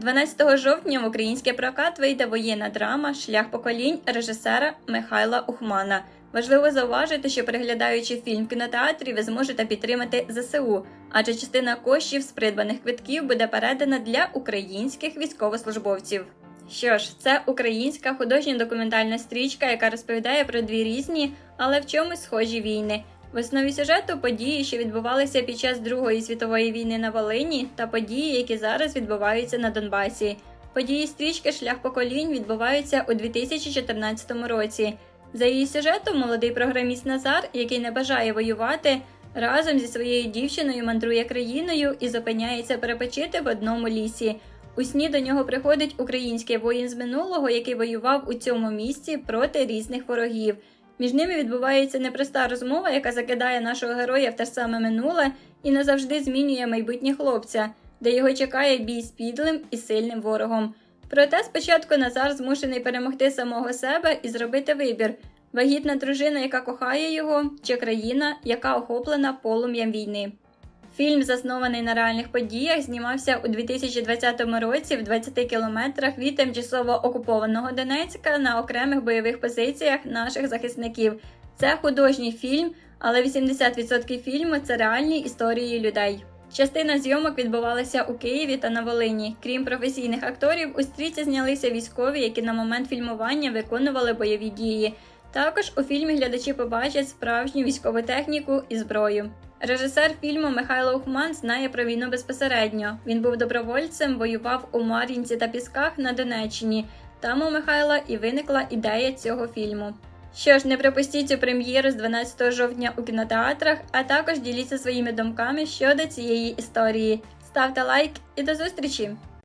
12 жовтня в український прокат вийде воєнна драма Шлях поколінь режисера Михайла Ухмана. Важливо зауважити, що переглядаючи фільм в кінотеатрі, ви зможете підтримати ЗСУ, адже частина коштів з придбаних квитків буде передана для українських військовослужбовців. Що ж, це українська художня документальна стрічка, яка розповідає про дві різні, але в чомусь схожі війни. В основі сюжету події, що відбувалися під час Другої світової війни на Волині, та події, які зараз відбуваються на Донбасі. Події стрічки Шлях поколінь відбуваються у 2014 році. За її сюжетом, молодий програміст Назар, який не бажає воювати, разом зі своєю дівчиною мандрує країною і зупиняється перепочити в одному лісі. У сні до нього приходить український воїн з минулого, який воював у цьому місці проти різних ворогів. Між ними відбувається непроста розмова, яка закидає нашого героя в те саме минуле і назавжди змінює майбутнє хлопця, де його чекає бій з підлим і сильним ворогом. Проте спочатку Назар змушений перемогти самого себе і зробити вибір: вагітна дружина, яка кохає його, чи країна, яка охоплена полум'ям війни. Фільм, заснований на реальних подіях, знімався у 2020 році в 20 кілометрах від тимчасово окупованого Донецька на окремих бойових позиціях наших захисників. Це художній фільм, але 80% фільму це реальні історії людей. Частина зйомок відбувалася у Києві та на Волині. Крім професійних акторів, у стрічці знялися військові, які на момент фільмування виконували бойові дії. Також у фільмі глядачі побачать справжню військову техніку і зброю. Режисер фільму Михайло Ухман знає про війну безпосередньо. Він був добровольцем, воював у Мар'їнці та Пісках на Донеччині. Там у Михайла і виникла ідея цього фільму. Що ж, не пропустіть цю прем'єру з 12 жовтня у кінотеатрах, а також діліться своїми думками щодо цієї історії. Ставте лайк і до зустрічі!